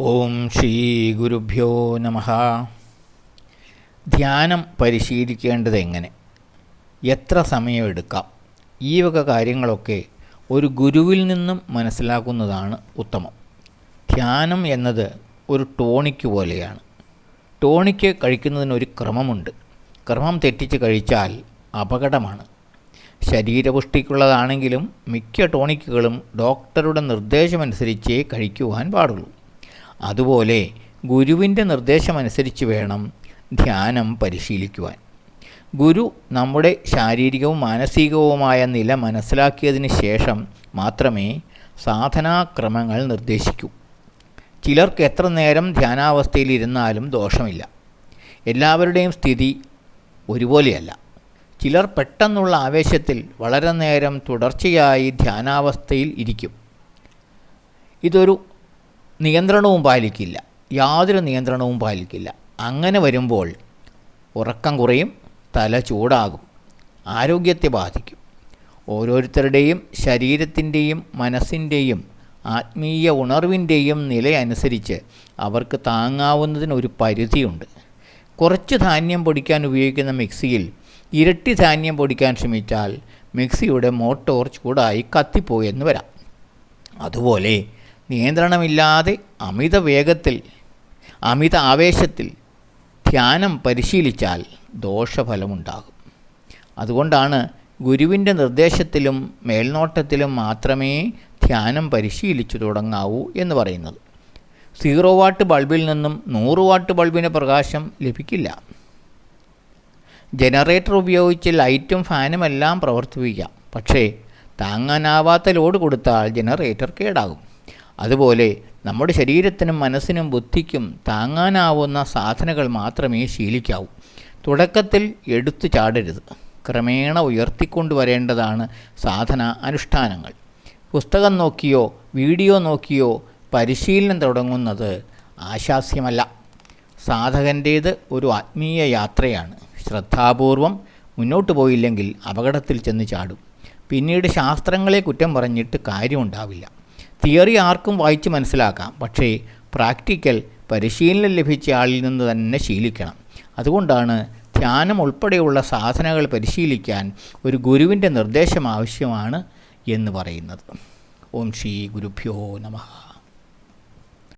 ഓം ശ്രീ ഗുരുഭ്യോ നമ. ധ്യാനം പരിശീലിക്കേണ്ടത് എങ്ങനെ എത്ര സമയമെടുക്കാം ഈ വക കാര്യങ്ങളൊക്കെ ഒരു ഗുരുവിൽ നിന്നും മനസ്സിലാക്കുന്നതാണ് ഉത്തമം. ധ്യാനം എന്നത് ഒരു ടോണിക്ക് പോലെയാണ്. ടോണിക്ക് കഴിക്കുന്നതിനൊരു ക്രമമുണ്ട്. ക്രമം തെറ്റിച്ച് കഴിച്ചാൽ അപകടമാണ്. ശരീരപുഷ്ടിക്കുള്ളതാണെങ്കിലും മിക്ക ടോണിക്കുകളും ഡോക്ടറുടെ നിർദ്ദേശമനുസരിച്ചേ കഴിക്കുവാൻ പാടുള്ളൂ. അതുപോലെ ഗുരുവിന്റെ നിർദ്ദേശമനുസരിച്ച് വേണം ധ്യാനം പരിശീലിക്കുവാൻ. ഗുരു നമ്മുടെ ശാരീരികവും മാനസികവുമായ നില മനസ്സിലാക്കിയതിന് ശേഷം മാത്രമേ സാധനാക്രമങ്ങൾ നിർദ്ദേശിക്കൂ. ചിലർക്ക് എത്ര നേരം ധ്യാനാവസ്ഥയിലിരുന്നാലും ദോഷമില്ല. എല്ലാവരുടെയും സ്ഥിതി ഒരുപോലെയല്ല. ചിലർ പെട്ടെന്നുള്ള ആവേശത്തിൽ വളരെ നേരം തുടർച്ചയായി ധ്യാനാവസ്ഥയിൽ ഇരിക്കും. ഇതൊരു നിയന്ത്രണവും പാലിക്കില്ല. യാതൊരു നിയന്ത്രണവും പാലിക്കില്ല. അങ്ങനെ വരുമ്പോൾ ഉറക്കം കുറയും തല ചൂടാകും ആരോഗ്യത്തെ ബാധിക്കും. ഓരോരുത്തരുടെയും ശരീരത്തിന്റെയും മനസ്സിന്റെയും ആത്മീയ ഉണർവിന്റെയും നില അനുസരിച്ച് അവർക്ക് താങ്ങാവുന്നതിനൊരു പരിധിയുണ്ട്. കുറച്ച് ധാന്യം പൊടിക്കാൻ ഉപയോഗിക്കുന്ന മിക്സിയിൽ ഇരട്ടി ധാന്യം പൊടിക്കാൻ ശ്രമിച്ചാൽ മിക്സിയുടെ മോട്ടോർ ചൂടായി കത്തിപ്പോയെന്ന് വരാം. അതുപോലെ നിയന്ത്രണമില്ലാതെ അമിത വേഗത്തിൽ അമിത ആവേശത്തിൽ ധ്യാനം പരിശീലിച്ചാൽ ദോഷഫലമുണ്ടാകും. അതുകൊണ്ടാണ് ഗുരുവിന്റെ നിർദ്ദേശത്തിലും മേൽനോട്ടത്തിലും മാത്രമേ ധ്യാനം പരിശീലിച്ചു തുടങ്ങാവൂ എന്ന് പറയുന്നത്. സീറോ വാട്ട് ബൾബിൽ നിന്നും നൂറ് വാട്ട് ബൾബിന് പ്രകാശം ലഭിക്കില്ല. ജനറേറ്റർ ഉപയോഗിച്ച് ലൈറ്റും ഫാനും എല്ലാം പ്രവർത്തിപ്പിക്കാം. പക്ഷേ താങ്ങാനാവാത്ത ലോഡ് കൊടുത്താൽ ജനറേറ്റർ കേടാകും. അതുപോലെ നമ്മുടെ ശരീരത്തിനും മനസ്സിനും ബുദ്ധിക്കും താങ്ങാനാവുന്ന സാധനകൾ മാത്രമേ ശീലിക്കാവൂ. തുടക്കത്തിൽ എടുത്തു ചാടരുത്. ക്രമേണ ഉയർത്തിക്കൊണ്ടുവരേണ്ടതാണ് സാധന അനുഷ്ഠാനങ്ങൾ. പുസ്തകം നോക്കിയോ വീഡിയോ നോക്കിയോ പരിശീലനം തുടങ്ങുന്നത് ആശാസ്യമല്ല. സാധകന്റേത് ഒരു ആത്മീയ യാത്രയാണ്. ശ്രദ്ധാപൂർവം മുന്നോട്ട് പോയില്ലെങ്കിൽ അപകടത്തിൽ ചെന്ന് ചാടും. പിന്നീട് ശാസ്ത്രങ്ങളെ കുറ്റം പറഞ്ഞിട്ട് കാര്യമുണ്ടാവില്ല. തിയറി ആർക്കും വായിച്ച് മനസ്സിലാക്കാം. പക്ഷേ പ്രാക്ടിക്കൽ പരിശീലനം ലഭിച്ച ആളിൽ നിന്ന് തന്നെ ശീലിക്കണം. അതുകൊണ്ടാണ് ധ്യാനം ഉൾപ്പെടെയുള്ള സാധനകൾ പരിശീലിക്കാൻ ഒരു ഗുരുവിന്റെ നിർദ്ദേശം ആവശ്യമാണ് എന്ന് പറയുന്നത്. ഓം ശ്രീ ഗുരുഭ്യോ നമഃ.